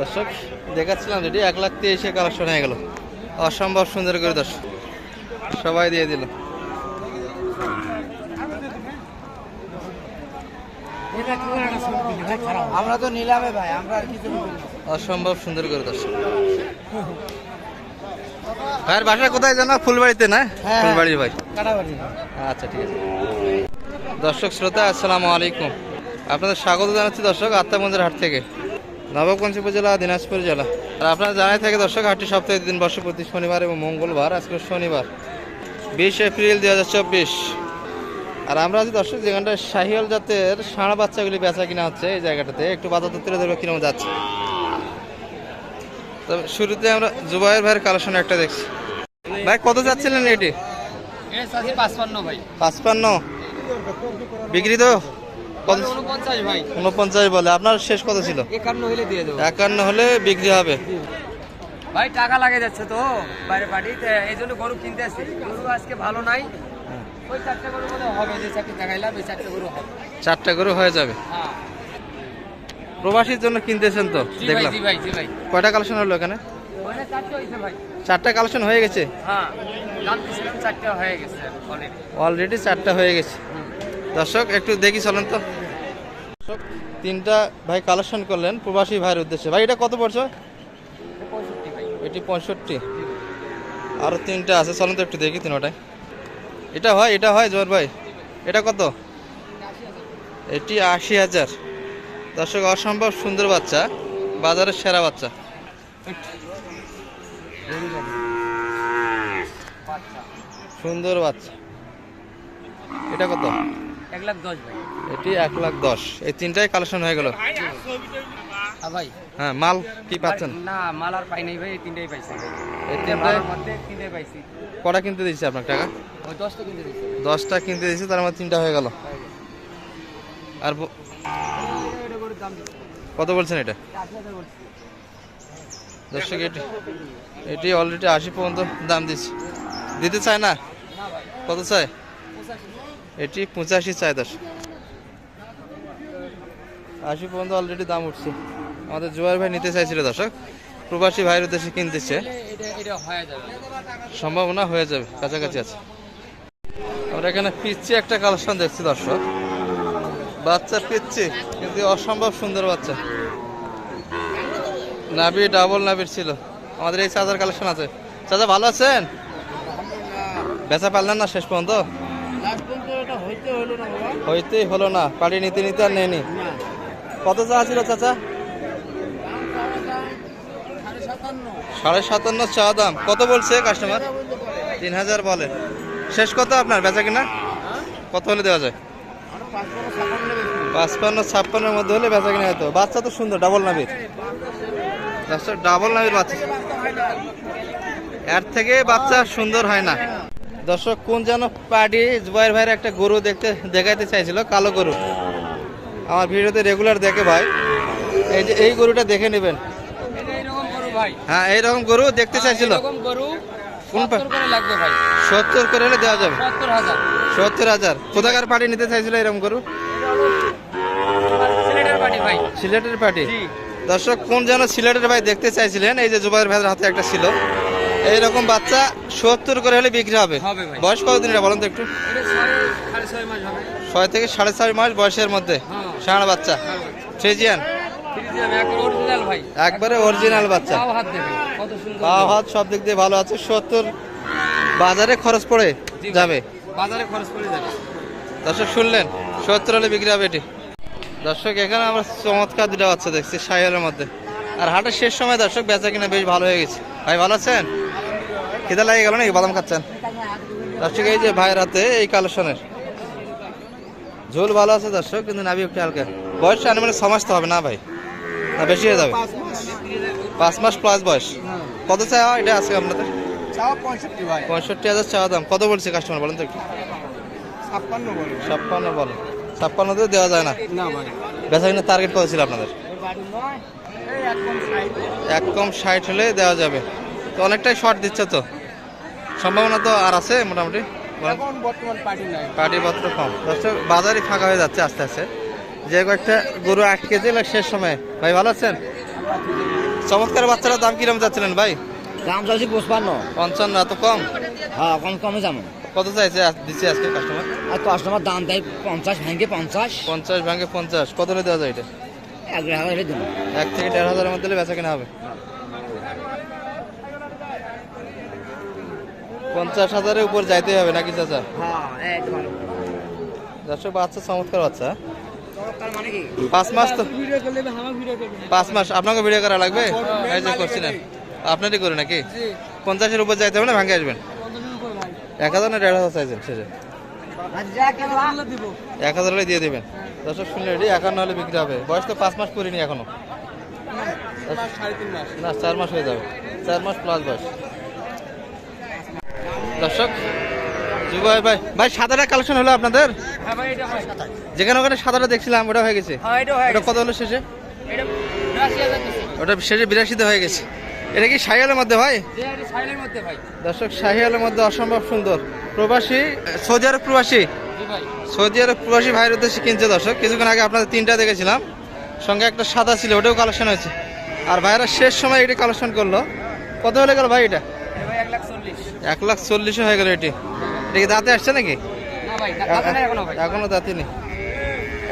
দর্শক দেখাচ্ছিলাম রেডি এক লাখ তেইশে কালেকশন হয়ে গেল। অসম্ভব সুন্দর করে দর্শক সবাই দিয়ে দিল। আমরা তো নিলামে ভাই আমরা আর কিছু অসম্ভব সুন্দর করে দর্শক। ভাইয়ের বাসা কোথায় জানো ফুলবাড়িতে না? হ্যাঁ। ফুলবাড়ির ভাই। আচ্ছা ঠিক আছে। দর্শক শ্রোতা আসসালামু আলাইকুম। আপনাদের স্বাগত জানাচ্ছি দর্শক আত্মাগঞ্জের হাট থেকে। নবাবগঞ্জ উপজেলা দিনাজপুর জেলা। আর আপনারা জানাই থাকে দর্শক হাটটি সপ্তাহে দিন বর্ষ প্রতি শনিবার এবং মঙ্গলবার আজকে শনিবার বিশ এপ্রিল দু হাজার চব্বিশ। আর আমরা আছি দর্শক যেখানটা শাহিয়াল জাতের ষাঁড় বাচ্চাগুলি বেচা কিনা হচ্ছে এই জায়গাটাতে একটু বাজার তুলে ধরবো কীরকম যাচ্ছে। তবে শুরুতে আমরা জুবাইর ভাইয়ের কালেকশন একটা দেখছি। ভাই কত যাচ্ছিলেন এটি 55 ভাই। পাঁচপান্ন। বিক্রি তো? কত উনপঞ্চাশ বলে। আপনার শেষ কত ছিল? একান্ন হইলে দিয়ে দেবো। একান্ন হলে বিক্রি হবে। ভাই টাকা লাগে যাচ্ছে তো বাইরে পার্টি এই জন্য গরু কিনতে আসছি। গরু আজকে ভালো নাই। ওই চারটে গরু হবে যে চারটে দেখাইলাম এই চারটে গরু হবে। চারটা করে হয়ে যাবে। হ্যাঁ। প্রবাসীর জন্য কিনতেছেন তো দেখলাম। কয়টা কালেকশন হলো এখানে? চারটে ভাই। চারটা কালেকশন হয়ে গেছে? হ্যাঁ। হয়ে গেছে অলরেডি অলরেডি চারটা হয়ে গেছে। দর্শক একটু দেখি চলেন তো। দর্শক, তিনটা ভাই কালেকশন করলেন প্রবাসী ভাইয়ের উদ্দেশ্যে। ভাই এটা কত পড়ছে? এটি পঁয়ষট্টি। আরও তিনটা আছে চলেন তো একটু দেখি তিনটায়। এটা হয় এটা হয় জোর ভাই। এটা কত? এটি আশি হাজার। দর্শক অসম্ভব সুন্দর বাচ্চা বাজারের সেরা বাচ্চা। সুন্দর বাচ্চা। এটা কত? এক লাখ দশ ভাই। এটি এক লাখ দশ। এই তিনটাই কালেকশন হয়ে গেল। হ্যাঁ ভাই। হ্যাঁ মাল কি পাচ্ছেন? না মাল আর পাই নাই ভাই এই তিনটেই পাইছি। এই তিনটে তিনটাই? মধ্যে তিনটেই পাইছি। কটা কিনতে দিচ্ছে আপনার টাকা? ওই দশটা কিনতে দিচ্ছি দশটা কিনতে দিচ্ছে তার মধ্যে তিনটা হয়ে গেল। আর কত বলছেন এটা? দর্শক এটি এটি অলরেডি আশি পর্যন্ত দাম দিচ্ছে। দিতে চায় না? কত চায়? এটি পঁচাশি চায় আশি পর্যন্ত অলরেডি দাম উঠছে। আমাদের জোয়ার ভাই নিতে চাইছিল দর্শক। প্রবাসী ভাইয়ের উদ্দেশ্যে কিনতেছে। সম্ভাবনা হয়ে যাবে, কাছাকাছি আছে। আমরা এখানে পিচ্ছি একটা কালেকশন দেখছি দর্শক। বাচ্চা পিচ্ছি কিন্তু অসম্ভব সুন্দর বাচ্চা। নাবি ডাবল নাবির ছিল। আমাদের এই চাচার কালেকশন আছে। চাচা ভালো আছেন? বেচা পারলেন না শেষ পর্যন্ত? হইতেই হলো না পাড়ি নিতে নিতে আর নেয়নি। কত চা ছিল চাচা? সাড়ে সাতান্ন চা দাম। কত বলছে কাস্টমার তিন হাজার বলে। শেষ কত আপনার? বেচা কিনা? কত হলে দেওয়া যায়? পাঁচপান্ন ছাপ্পান্নের মধ্যে হলে বেচা কিনা হতো বাচ্চা তো সুন্দর ডাবল নাবির। ডাবল নাবির বাচ্চা। এর থেকে বাচ্চা সুন্দর হয় না। দর্শক কোন যেন পার্টি জুবাইর ভাইয়ের একটা গরু দেখতে দেখাইতে চাইছিল কালো গরু। আমার ভিডিওতে রেগুলার দেখে ভাই। এই যে এই গরুটা দেখে নেবেন। হ্যাঁ এইরকম গরু দেখতে চাইছিল। সত্তর করে হলে দেওয়া যাবে। সত্তর হাজার। কোথাকার পার্টি নিতে চাইছিল এরকম গরু? সিলেটের পার্টি দর্শক কোন যেন সিলেটের ভাই দেখতে চাইছিলেন এই যে জুবাইর ভাইয়ের হাতে একটা ছিল। এইরকম বাচ্চা সত্তর করে হলে বিক্রি হবে। বয়স কতদিন এটা বলুন তো একটু? ছয় থেকে সাড়ে ছয় মাস বয়সের মধ্যে। হ্যাঁ। ষাঁড় বাচ্চা। ফ্রিজিয়ান? একবারে অরিজিনাল বাচ্চা। পা হাত সব দিক দিয়ে ভালো আছে। সত্তর বাজারে খরচ পড়ে যাবে। বাজারে খরচ পড়ে যাবে। দর্শক শুনলেন সত্তর হলে বিক্রি হবে এটি। দর্শক এখানে আমরা চমৎকার দুটা বাচ্চা দেখছি সাইকেলের মধ্যে। আর হাটের শেষ সময় দর্শক বেচা কিনা বেশ ভালো হয়ে গেছে। ভাই ভালো আছেন? খিদা লাগে গেল নাকি? বাদাম খাচ্ছেন? দর্শক এই যে ভাইয়ের হাতে এই কালেকশনের। ঝোল ভালো আছে দর্শক কিন্তু নাবি একটু হালকা। বয়স আনুমানিক ছ মাস তো হবে না ভাই? না বেশি হয়ে যাবে? পাঁচ মাস প্লাস বয়স। কত চাওয়া এটা আছে আপনাদের? পঁয়ষট্টি হাজার চাওয়া দাম। কত বলছে কাস্টমার বলেন তো একটু? ছাপ্পান্ন বলে। ছাপ্পান্ন ছাপ্পান্নতে দেওয়া যায় না। ভাই। বেচা কিনা টার্গেট কত ছিল আপনাদের? এক কম ষাট। হলে দেওয়া যাবে। তো অনেকটাই শর্ট দিচ্ছে তো? সম্ভাবনা তো আর আছে মোটামুটি। পার্টি পাটিপত্র কম। দর্শক বাজারই ফাঁকা হয়ে যাচ্ছে আস্তে আস্তে। যে কয়েকটা গরু আটকে ছিল শেষ সময়। ভাই ভালো আছেন? চমৎকার বাচ্চারা দাম কিরম যাচ্ছিলেন ভাই? দাম চাইছি পঁচপান্ন। পঞ্চান্ন এত কম? হ্যাঁ কম কমে যাব। কত চাইছে দিচ্ছে আজকে কাস্টমার আর কাস্টমার দাম দেয় পঞ্চাশ ভেঙে পঞ্চাশ। পঞ্চাশ ভাঙে পঞ্চাশ। কত দেওয়া যায় এটা? এক দেড় হাজার এক থেকে দেড় হাজারের মধ্যে বেচা কেনা হবে। পঞ্চাশ হাজারের উপর যাইতে হবে নাকি চাচা? হ্যাঁ দর্শক বাচ্চা চমৎকার বাচ্চা। মানে কি? পাঁচ মাস তো পাঁচ মাস। আপনাকে ভিডিও করা লাগবে? এই যে করছি না। আপনারই করে নাকি? পঞ্চাশের উপর যাইতে হবে না ভাঙে আসবেন? এক হাজার না দেড় হাজার চাইছেন শেষে এক হাজার হলে দিয়ে দেবেন। দর্শক শুনলে এটি একান্ন হলে বিক্রি হবে। বয়স তো পাঁচ মাস করিনি এখনও। না চার মাস হয়ে যাবে। চার মাস প্লাস বয়স। দর্শক জুবাই ভাই ভাই সাদাটা কালেকশন হলো আপনাদের? হ্যাঁ যেখানে ওখানে সাদাটা দেখছিলাম ওটা হয়ে গেছে। হ্যাঁ এটা ওটা কত হলো শেষে? ওটা শেষে বিরাশিতে হয়ে গেছে। এটা কি সাইয়ালের মধ্যে ভাই? দর্শক শাহিয়ালের মধ্যে অসম্ভব সুন্দর। প্রবাসী সৌদি আরব প্রবাসী? সৌদি আরব প্রবাসী ভাইয়ের উদ্দেশ্যে কিনছে দর্শক। কিছুক্ষণ আগে আপনাদের তিনটা দেখেছিলাম। সঙ্গে একটা সাদা ছিল ওটাও কালেকশন হয়েছে। আর ভাইয়েরা শেষ সময় এটা কালেকশন করল। কত হলে গেল ভাই এটা? এক লাখ চল্লিশে হয়ে গেল এটি। এটা কি দাঁতে আসছে নাকি? এখনও দাঁতে নেই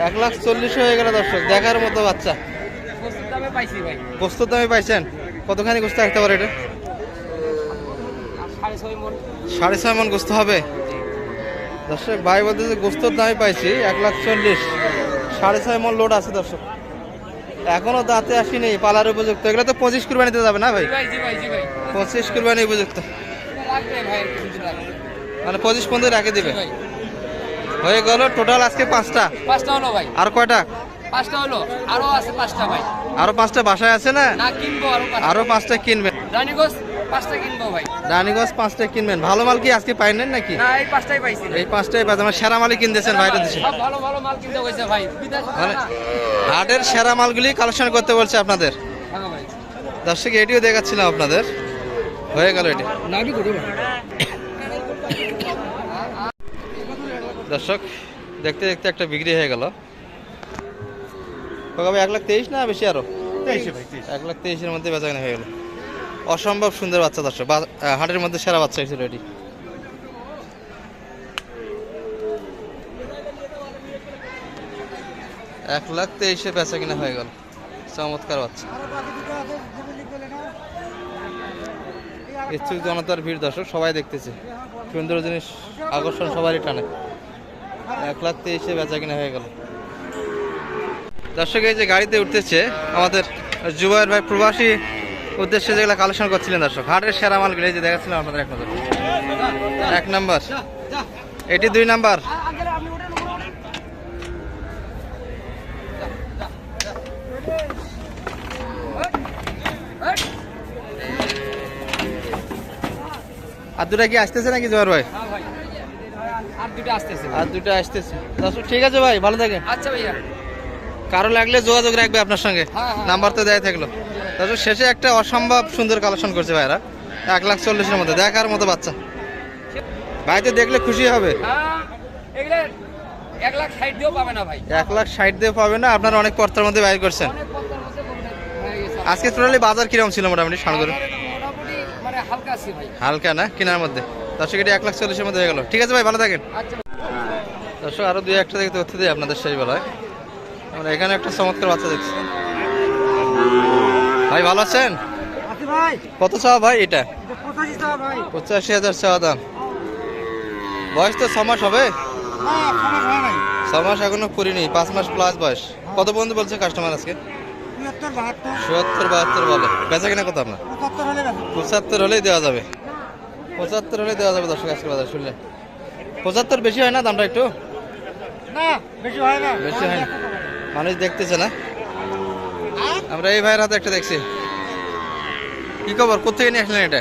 এক লাখ চল্লিশে হয়ে গেল দর্শক দেখার মতো বাচ্চা। প্রস্তুত দামে গোস্ত দামে পাইছেন? কতখানি গোস্ত রাখতে পারে এটা? সাড়ে ছয় মন। গোস্ত হবে? দর্শক ভাই বলতে যে গোস্তর দামে পাইছি এক লাখ চল্লিশ। সাড়ে ছয় মন লোড আছে দর্শক। এখনও দাঁতে আসেনি পালার উপযুক্ত। এগুলো তো পঁচিশ কুরবানিতে যাবে না ভাই। পঁচিশ কুরবানি উপযুক্ত। মানে পঁচিশ পর্যন্ত রাখে দিবে? হয়ে গেল টোটাল আজকে পাঁচটা। পাঁচটা হলো ভাই। আর কয়টা? পাঁচটা হলো। আরও আছে পাঁচটা ভাই। আরও পাঁচটা বাসায় আছে না? না কিনবো আরও আরও পাঁচটা কিনবেন রানীগঞ্জ পাঁচটা কিনবো ভাই। রানীগঞ্জ পাঁচটা কিনবেন। ভালো মাল কি আজকে পাইলেন নাকি? না এই পাঁচটাই পাইছি। এই পাঁচটাই পাইছে আমার সেরা মালই কিনতেছেন ভাইটা দিচ্ছে সব ভালো ভালো মাল কিনতে হয়েছে ভাই। মানে হাটের সেরা মালগুলি কালেকশন করতে বলছে আপনাদের। হ্যাঁ ভাই। দর্শক এটিও দেখাচ্ছিলাম আপনাদের। হয়ে গেল এটি। দর্শক দেখতে দেখতে একটা বিক্রি হয়ে গেল। এক লাখ তেইশ না বেশি আরও? এক লাখ তেইশের মধ্যে বেচা কেনা হয়ে গেল। অসম্ভব সুন্দর বাচ্চা দর্শক। হাটের মধ্যে সেরা বাচ্চা হয়েছিল এটি। এক লাখ তেইশে বেচা কিনা হয়ে গেল। চমৎকার বাচ্চা। ইচ্ছুক জনতার ভিড় দর্শক, সবাই দেখতেছে। সুন্দর জিনিস, আকর্ষণ সবারই টানে। এক লাখ তেইশে বেচা কিনা হয়ে গেল। দর্শক, এই যে গাড়িতে উঠতেছে আমাদের জুবাইর ভাই, প্রবাসী উদ্দেশ্যে যেগুলো কালেকশন করছিলেন দর্শক, হাটের সেরা মালগুলো, এই যে দেখাচ্ছিলাম আপনাদের এক নজর। এক নাম্বার। এটি দুই নাম্বার। আর দুটা কি আসতেছে নাকি জোয়ার ভাই? হ্যাঁ আর দুটো আসতেছে ঠিক আছে ভাই ভালো থাকেন। আচ্ছা ভাইয়া। কারও লাগলে যোগাযোগ রাখবে আপনার সঙ্গে। হ্যাঁ, হ্যাঁ। নাম্বার তো দেয়া থাকল। তারপর শেষে একটা অসম্ভব সুন্দর কালেকশন করছে ভাইরা। এক লাখ চল্লিশের মধ্যে দেখার মতো বাচ্চা। ভাই তো দেখলে খুশি হবে। এক লাখ ষাট দিয়ে পাবে না আপনারা অনেক পর্তার মধ্যে বাইর করছেন। আজকে টোটালি বাজার কীরকম ছিল মোটামুটি সানগরে? হালকা ভাই। হালকা না? কেনার মধ্যে? দর্শক এটি এক লাখ চল্লিশের মধ্যে হয়ে গেল। ঠিক আছে ভাই ভালো থাকেন। আচ্ছা। দর্শক আরও দুই একটা দেখতে তথ্য দিই আপনাদের সেই বেলায় আমরা এখানে একটা চমৎকার বাচ্চা দেখছি। ভাই ভালো আছেন? কত চাওয়া ভাই এটা? পঁচাশি হাজার চাওয়া দাম। বয়স তো ছ মাস হবে? ছ মাস এখনও করিনি পাঁচ মাস প্লাস বয়স। কত বন্ধু বলছে কাস্টমার আজকে? চুয়াত্তর বাহাত্তর। বলে বেচা কিনা কত আপনার? পঁচাত্তর হলে পঁচাত্তর হলেই দেওয়া যাবে। পঁচাত্তর হলেই দেওয়া যাবে দর্শক আজকে বাজার শুনলে। পঁচাত্তর বেশি হয় না দামটা একটু? না বেশি হয় না। বেশি হয় না। মানুষ দেখতেছে না। আমরা এই ভাইয়ের হাতে একটা দেখছি। কি খবর? কোথেকে নিয়ে আসলেন এটা?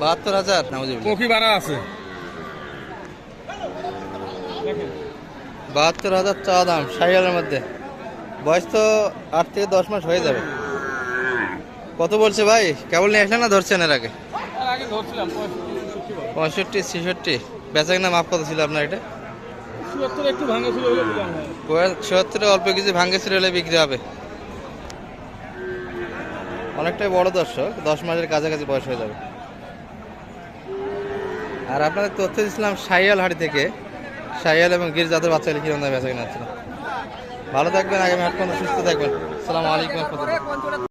বাহাত্তর হাজার? কফি বাড়া আছে। বাহাত্তর হাজার চা দাম সাইকেলের মধ্যে। বয়স তো আট থেকে দশ মাস হয়ে যাবে। কত বলছে ভাই? কেবল নিয়ে আসলে না ধরছেন এর আগে? পঁয়ষট্টি ছেষট্টি বেচা কিনা মাপ কত ছিল আপনার এটা? চুয়াত্তর অল্প কিছু ভাঙ্গে ছিল হলে বিক্রি হবে। অনেকটাই বড় দর্শক দশ মাসের কাছাকাছি বয়স হয়ে যাবে। আর আপনাদের তথ্য দিচ্ছিলাম সাইয়াল হাড়ি থেকে। সাইয়াল এবং গির জাতের বাচ্চাগুলি কিরম দামে বেচা কিনা ভালো থাকবেন আগামী আট সুস্থ থাকবেন। আসসালামু আলাইকুম